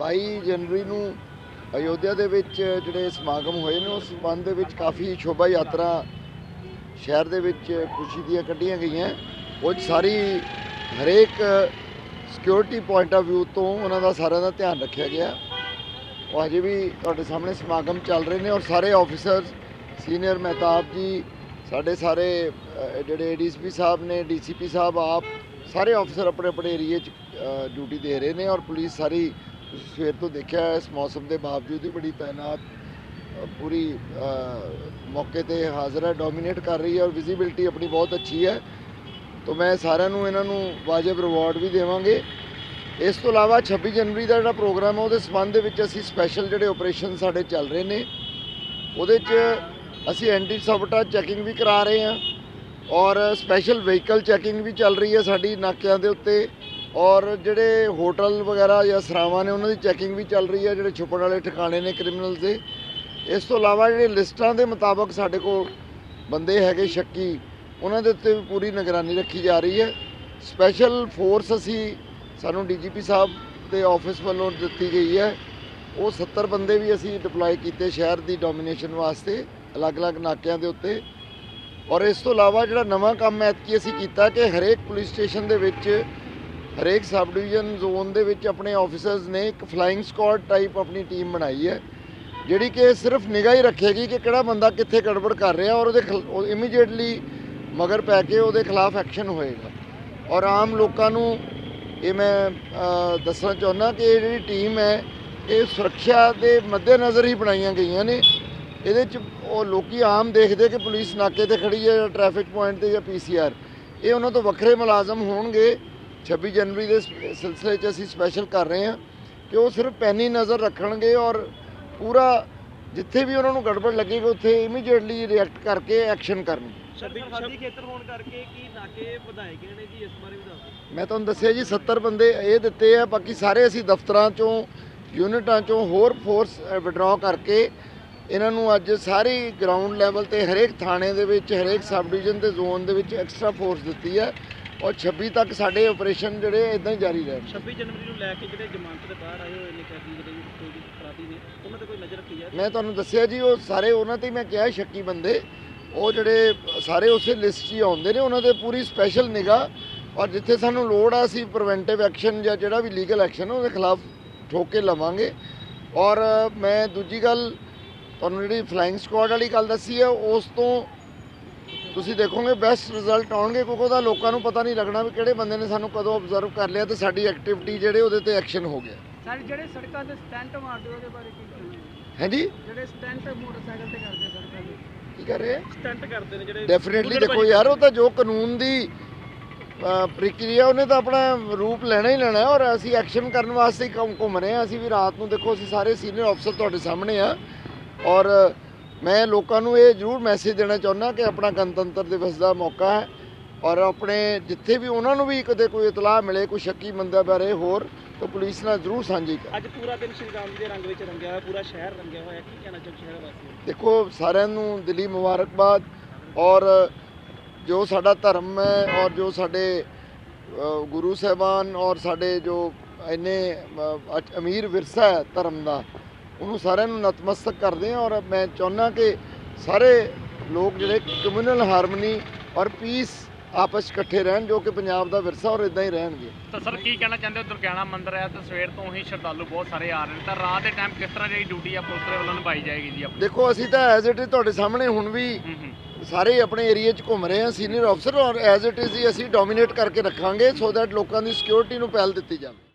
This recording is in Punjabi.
22 ਜਨਵਰੀ ਨੂੰ ਅਯੋਧਿਆ ਦੇ ਵਿੱਚ ਜਿਹੜੇ ਸਮਾਗਮ ਹੋਏ ਨੇ ਉਸ ਸੰਬੰਧ ਦੇ ਵਿੱਚ ਕਾਫੀ ਸ਼ੋਭਾ ਯਾਤਰਾ ਸ਼ਹਿਰ ਦੇ ਵਿੱਚ ਖੁਸ਼ੀ ਦੀਆਂ ਕੱਢੀਆਂ ਗਈਆਂ। ਉਹ 'ਚ ਸਾਰੀ ਹਰੇਕ ਸਿਕਿਉਰਿਟੀ ਪੁਆਇੰਟ ਆਫ View ਤੋਂ ਉਹਨਾਂ ਦਾ ਸਾਰਿਆਂ ਦਾ ਧਿਆਨ ਰੱਖਿਆ ਗਿਆ। ਉਹ ਅਜੇ ਵੀ ਤੁਹਾਡੇ ਸਾਹਮਣੇ ਸਮਾਗਮ ਚੱਲ ਰਹੇ ਨੇ ਔਰ ਸਾਰੇ ਆਫੀਸਰਸ ਸੀਨੀਅਰ ਮਹਿਤਾਬ ਜੀ ਸਾਡੇ ਸਾਰੇ ਅ, ਜਿਹੜੇ ਏਡੀਸੀਪੀ ਸਾਹਿਬ ਨੇ ਡੀਸੀਪੀ ਸਾਹਿਬ ਆਪ ਸਾਰੇ ਆਫੀਸਰ ਆਪਣੇ ਆਪਣੇ ਏਰੀਏ 'ਚ ਡਿਊਟੀ ਦੇ ਰਹੇ ਨੇ ਔਰ ਪੁਲਿਸ ਸਾਰੀ ਤੁਸੀਂ ਸਵੇਰ ਤੋਂ ਦੇਖਿਆ ਇਸ ਮੌਸਮ ਦੇ ਬਾਵਜੂਦ ਵੀ ਬੜੀ ਤਾਇਨਾਤ ਪੂਰੀ ਮੌਕੇ ਤੇ ਹਾਜ਼ਰ ਹੈ ਡੋਮੀਨੇਟ ਕਰ ਰਹੀ ਹੈ ਔਰ ਵਿਜ਼ਿਬਿਲਟੀ ਆਪਣੀ ਬਹੁਤ ਅੱਛੀ ਹੈ। ਤੋਂ ਮੈਂ ਸਾਰਿਆਂ ਨੂੰ ਇਹਨਾਂ ਨੂੰ ਵਾਜਬ ਰਿਵਾਰਡ ਵੀ ਦੇਵਾਂਗੇ। ਇਸ ਤੋਂ ਇਲਾਵਾ 26 ਜਨਵਰੀ ਦਾ ਜਿਹੜਾ ਪ੍ਰੋਗਰਾਮ ਹੈ, ਉਹਦੇ ਸੰਬੰਧ ਦੇ ਵਿੱਚ ਅਸੀਂ ਸਪੈਸ਼ਲ ਜਿਹੜੇ ਆਪਰੇਸ਼ਨ ਸਾਡੇ ਚੱਲ ਰਹੇ ਨੇ, ਉਹਦੇ 'ਚ ਅਸੀਂ ਐਂਟੀ ਸਬਟਾ ਚੈਕਿੰਗ ਵੀ ਕਰਾ ਰਹੇ ਹਾਂ ਔਰ ਸਪੈਸ਼ਲ ਵਹੀਕਲ ਚੈਕਿੰਗ ਵੀ ਚੱਲ ਰਹੀ ਹੈ ਸਾਡੀ ਨਾਕਿਆਂ ਦੇ ਉੱਤੇ। ਔਰ ਜਿਹੜੇ ਹੋਟਲ ਵਗੈਰਾ ਜਾਂ ਸਰਾਵਾਂ ਨੇ, ਉਹਨਾਂ ਦੀ ਚੈਕਿੰਗ ਵੀ ਚੱਲ ਰਹੀ ਹੈ, ਜਿਹੜੇ ਛੁਪਣ ਵਾਲੇ ਠਿਕਾਣੇ ਨੇ ਕ੍ਰਿਮੀਨਲਸ ਦੇ। ਇਸ ਤੋਂ ਇਲਾਵਾ ਜਿਹੜੇ ਲਿਸਟਾਂ ਦੇ ਮੁਤਾਬਕ ਸਾਡੇ ਕੋਲ ਬੰਦੇ ਹੈਗੇ ਸ਼ੱਕੀ, ਉਹਨਾਂ ਦੇ ਉੱਤੇ ਵੀ ਪੂਰੀ ਨਿਗਰਾਨੀ ਰੱਖੀ ਜਾ ਰਹੀ ਹੈ। ਸਪੈਸ਼ਲ ਫੋਰਸ ਅਸੀਂ ਸਾਨੂੰ ਡੀਜੀਪੀ ਸਾਹਿਬ ਦੇ ਆਫਿਸ ਵੱਲੋਂ ਦਿੱਤੀ ਗਈ ਹੈ। ਉਹ 70 ਬੰਦੇ ਵੀ ਅਸੀਂ ਡਿਪਲੋਏ ਕੀਤੇ ਸ਼ਹਿਰ ਦੀ ਡੋਮੀਨੇਸ਼ਨ ਵਾਸਤੇ, ਅਲੱਗ-ਅਲੱਗ ਨਾਕਿਆਂ ਦੇ ਉੱਤੇ। ਔਰ ਇਸ ਤੋਂ ਇਲਾਵਾ ਜਿਹੜਾ ਨਵਾਂ ਕੰਮ ਐਤਕੀ ਅਸੀਂ ਕੀਤਾ ਕਿ ਹਰੇਕ ਪੁਲਿਸ ਸਟੇਸ਼ਨ ਦੇ ਵਿੱਚ ਹਰੇਕ ਸਬ ਡਿਵੀਜ਼ਨ ਜ਼ੋਨ ਦੇ ਵਿੱਚ ਆਪਣੇ ਆਫੀਸਰਸ ਨੇ ਇੱਕ ਫਲਾਈਂਗ ਸਕੁਆਡ ਟਾਈਪ ਆਪਣੀ ਟੀਮ ਬਣਾਈ ਹੈ, ਜਿਹੜੀ ਕਿ ਸਿਰਫ ਨਿਗਾਹ ਹੀ ਰੱਖੇਗੀ ਕਿ ਕਿਹੜਾ ਬੰਦਾ ਕਿੱਥੇ ਗੜਬੜ ਕਰ ਰਿਹਾ ਔਰ ਉਹਦੇ ਇਮੀਡੀਏਟਲੀ ਮਗਰ ਪੈ ਕੇ ਉਹਦੇ ਖਿਲਾਫ ਐਕਸ਼ਨ ਹੋਏਗਾ। ਔਰ ਆਮ ਲੋਕਾਂ ਨੂੰ ਇਹ ਮੈਂ ਦੱਸਣਾ ਚਾਹੁੰਦਾ ਕਿ ਇਹ ਜਿਹੜੀ ਟੀਮ ਹੈ, ਇਹ ਸੁਰੱਖਿਆ ਦੇ ਮੱਦੇਨਜ਼ਰ ਹੀ ਬਣਾਈਆਂ ਗਈਆਂ ਨੇ। ਇਹਦੇ ਚ ਉਹ ਲੋਕੀ ਆਮ ਦੇਖਦੇ ਕਿ ਪੁਲਿਸ ਨਾਕੇ ਤੇ ਖੜੀ ਹੈ ਜਾਂ ਟ੍ਰੈਫਿਕ ਪੁਆਇੰਟ ਤੇ ਜਾਂ ਪੀਸੀਆਰ ਇਹ ਉਹਨਾਂ ਤੋਂ ਵੱਖਰੇ ਮੁਲਾਜ਼ਮ ਹੋਣਗੇ। 26 ਜਨਵਰੀ ਦੇ ਸਿਲਸਿਲੇ 'ਚ ਅਸੀਂ ਸਪੈਸ਼ਲ ਕਰ ਰਹੇ ਹਾਂ ਕਿ ਉਹ ਸਿਰਫ ਪੈਨੀ ਨਜ਼ਰ ਰੱਖਣਗੇ ਔਰ ਪੂਰਾ ਜਿੱਥੇ ਵੀ ਉਹਨਾਂ ਨੂੰ ਗੜਬੜ ਲੱਗੇਗੀ ਉੱਥੇ ਇਮੀਡੀਏਟਲੀ ਰਿਐਕਟ ਕਰਕੇ ਐਕਸ਼ਨ ਕਰਨਗੇ। ਛੱਬੀ ਸਰਹੱਦੀ ਖੇਤਰ ਹੋਣ ਕਰਕੇ ਕੀ ਨਾਕੇ ਵਧਾਏ ਗਏ ਨੇ ਜੀ? ਇਸ ਬਾਰੇ ਵੀ ਦੱਸ ਦਿਓ। ਮੈਂ ਤੁਹਾਨੂੰ ਦੱਸਿਆ ਜੀ 70 ਬੰਦੇ ਇਹ ਦਿੱਤੇ ਆ ਬਾਕੀ ਸਾਰੇ ਅਸੀਂ ਦਫ਼ਤਰਾਂ ਚੋਂ ਯੂਨਿਟਾਂ ਚੋਂ ਹੋਰ ਫੋਰਸ ਵਿਡਰਾਅ ਕਰਕੇ ਇਹਨਾਂ ਨੂੰ ਅੱਜ ਸਾਰੀ ਗਰਾਊਂਡ ਲੈਵਲ ਤੇ ਹਰੇਕ ਥਾਣੇ ਦੇ ਵਿੱਚ ਹਰੇਕ ਸਬ ਡਿਵੀਜ਼ਨ ਤੇ ਜ਼ੋਨ ਦੇ ਵਿੱਚ ਐਕਸਟਰਾ ਫੋਰਸ ਦਿੱਤੀ ਹੈ। ਔਰ 26 ਤੱਕ ਸਾਡੇ ਆਪਰੇਸ਼ਨ ਜਿਹੜੇ ਇਦਾਂ ਹੀ ਜਾਰੀ ਰਹਿਣਗੇ। 26 ਜਨਵਰੀ ਨੂੰ ਲੈ ਕੇ ਜਿਹੜੇ ਜ਼ਮਾਨਤ ਦੇ ਬਾਹਰ ਆਏ ਹੋਏ ਨੇ ਕੈਦੀ ਜਿਹੜੇ ਕੋਈ ਵੀ ਅਪਰਾਧੀ ਨੇ ਉਹਨਾਂ ਤੇ ਕੋਈ ਨਜ਼ਰ ਰੱਖੀ ਜਾਏ ਮੈਂ ਤੁਹਾਨੂੰ ਦੱਸਿਆ ਜੀ ਉਹ ਸਾਰੇ ਉਹਨਾਂ ਤੇ ਹੀ ਮੈਂ ਕਿਹਾ ਸ਼ੱਕੀ ਬੰਦੇ ਉਹ ਜਿਹੜੇ ਸਾਰੇ ਉਸੇ ਲਿਸਟ 'ਚ ਹੀ ਆਉਂਦੇ ਨੇ ਉਹਨਾਂ ਦੇ ਪੂਰੀ ਸਪੈਸ਼ਲ ਨਿਗਾ ਔਰ ਜਿੱਥੇ ਸਾਨੂੰ ਲੋੜ ਆ ਅਸੀਂ ਪ੍ਰੀਵੈਂਟਿਵ ਐਕਸ਼ਨ ਜਾਂ ਜਿਹੜਾ ਵੀ ਲੀਗਲ ਐਕਸ਼ਨ ਉਹਦੇ ਖਿਲਾਫ ਠੋਕ ਕੇ ਲਵਾਂਗੇ। ਔਰ ਮੈਂ ਦੂਜੀ ਗੱਲ ਤੁਹਾਨੂੰ ਜਿਹੜੀ ਫਲਾਈਂਗ ਸਕੁਆਡ ਵਾਲੀ ਗੱਲ ਦੱਸੀ ਹੈ ਉਸ ਤੋਂ ਤੁਸੀਂ ਦੇਖੋਗੇ ਬੈਸਟ ਰਿਜ਼ਲਟ ਆਉਣਗੇ ਕਿਉਂਕਿ ਉਹਦਾ ਲੋਕਾਂ ਨੂੰ ਪਤਾ ਨਹੀਂ ਲੱਗਣਾ ਵੀ ਕਿਹੜੇ ਬੰਦੇ ਨੇ ਸਾਨੂੰ ਕਦੋਂ ਆਬਜ਼ਰਵ ਕਰ ਲਿਆ ਤੇ ਸਾਡੀ ਐਕਟੀਵਿਟੀ ਜਿਹੜੇ ਉਹਦੇ ਤੇ ਐਕਸ਼ਨ ਹੋ ਗਿਆ। ਸਰ ਜਿਹੜੇ ਸੜਕਾਂ ਤੇ ਸਟੈਂਟ ਮਾਰਦੇ ਉਹਦੇ ਬਾਰੇ ਕੀ ਕਹਿਣਾ? ਹੈ? ਹੈ ਜੀ? ਜਿਹੜੇ ਸਟੈਂਟ ਮੋਟਰਸਾਈਕਲ ਤੇ ਕਰਦੇ ਸੜਕਾਂ ਤੇ। ਕੀ ਕਰ ਰਹੇ? ਆ ਸਟੰਟ ਕਰਦੇ ਨੇ ਜਿਹੜੇ ਡੈਫੀਨਿਟਲੀ ਦੇਖੋ ਯਾਰ ਉਹ ਤਾਂ ਜੋ ਕਾਨੂੰਨ ਦੀ ਪ੍ਰਕਿਰਿਆ ਉਹਨੇ ਤਾਂ ਆਪਣਾ ਰੂਪ ਲੈਣਾ ਹੀ ਲੈਣਾ ਹੈ ਔਰ ਅਸੀਂ ਐਕਸ਼ਨ ਕਰਨ ਵਾਸਤੇ ਹੀ ਘੁੰਮ ਰਹੇ ਹਾਂ। ਅਸੀਂ ਵੀ ਰਾਤ ਨੂੰ ਦੇਖੋ ਅਸੀਂ ਸਾਰੇ ਸੀਨੀਅਰ ਅਫਸਰ ਤੁਹਾਡੇ ਸਾਹਮਣੇ ਆ ਔਰ ਮੈਂ ਲੋਕਾਂ ਨੂੰ ਇਹ ਜ਼ਰੂਰ ਮੈਸੇਜ ਦੇਣਾ ਚਾਹੁੰਦਾ ਕਿ ਆਪਣਾ ਗਣਤੰਤਰ ਦਿਵਸ ਦਾ ਮੌਕਾ ਹੈ ਔਰ ਆਪਣੇ ਜਿੱਥੇ ਵੀ ਉਹਨਾਂ ਨੂੰ ਵੀ ਕਦੇ ਕੋਈ ਇਤਲਾਹ ਮਿਲੇ ਕੋਈ ਸ਼ੱਕੀ ਬੰਦਾ ਬਾਰੇ ਹੋਰ ਤਾਂ ਪੁਲਿਸ ਨਾਲ ਜ਼ਰੂਰ ਸਾਂਝੀ ਕਰ ਅੱਜ ਪੂਰਾ ਦਿਨ ਸ਼੍ਰੀ ਰਾਮ ਜੀ ਦੇ ਰੰਗ ਵਿੱਚ ਰੰਗਿਆ ਹੋਇਆ ਪੂਰਾ ਸ਼ਹਿਰ ਰੰਗਿਆ ਹੋਇਆ ਕੀ ਕਹਿਣਾ ਚਾਹੁੰਦੇ ਸ਼ਹਿਰ ਵਾਸੀਆਂ? ਦੇਖੋ ਸਾਰਿਆਂ ਨੂੰ ਦਿਲੀ ਮੁਬਾਰਕਬਾਦ ਔਰ ਜੋ ਸਾਡਾ ਧਰਮ ਹੈ ਔਰ ਜੋ ਸਾਡੇ ਗੁਰੂ ਸਾਹਿਬਾਨ ਔਰ ਸਾਡੇ ਜੋ ਇੰਨੇ ਅਮੀਰ ਵਿਰਸਾ ਹੈ ਧਰਮ ਦਾ ਉਹਨੂੰ ਸਾਰਿਆਂ ਨੂੰ ਨਤਮਸਤਕ ਕਰਦੇ ਹਾਂ ਔਰ ਮੈਂ ਚਾਹੁੰਦਾ ਕਿ ਸਾਰੇ ਲੋਕ ਜਿਹੜੇ ਕਮਿਊਨਲ ਹਾਰਮਨੀ ਔਰ ਪੀਸ ਆਪਸ ਇਕੱਠੇ ਰਹਿਣ ਜੋ ਕਿ ਪੰਜਾਬ ਦਾ ਵਿਰਸਾ ਔਰ ਇਦਾਂ ਹੀ ਰਹਿਣਗੇ। ਤਾਂ ਸਰ ਕੀ ਕਹਿਣਾ ਚਾਹੁੰਦੇ ਹੋ? ਦੁਰਗਿਆਣਾ ਮੰਦਿਰ ਹੈ ਤਾਂ ਸਵੇਰ ਤੋਂ ਹੀ ਸ਼ਰਧਾਲੂ ਬਹੁਤ ਸਾਰੇ ਆ ਰਹੇ ਨੇ। ਤਾਂ ਰਾਤ ਦੇ ਟਾਈਮ ਕਿਸ ਤਰ੍ਹਾਂ ਜਿਹੜੀ ਡਿਊਟੀ ਆ ਪੁਲਿਸ ਦੇ ਵੱਲੋਂ ਨਿਭਾਈ ਜਾਏਗੀ ਜੀ ਆਪਣੀ? ਦੇਖੋ ਅਸੀਂ ਤਾਂ ਐਜ਼ ਇਟ ਇਜ਼ ਤੁਹਾਡੇ ਸਾਹਮਣੇ ਹੁਣ ਵੀ ਸਾਰੇ ਆਪਣੇ ਏਰੀਆ 'ਚ ਘੁੰਮ ਰਹੇ ਹਾਂ ਸੀਨੀਅਰ ਅਫਸਰ ਔਰ ਐਜ਼ ਇਟ ਇਜ਼ ਹੀ ਅਸੀਂ ਡੋਮੀਨੇਟ ਕਰਕੇ ਰੱਖਾਂਗੇ ਸੋ ਦੈਟ ਲੋਕਾਂ ਦੀ ਸਿਕਿਉਰਿਟੀ ਨੂੰ ਪਹਿਲ ਦਿੱਤੀ ਜਾਵੇ।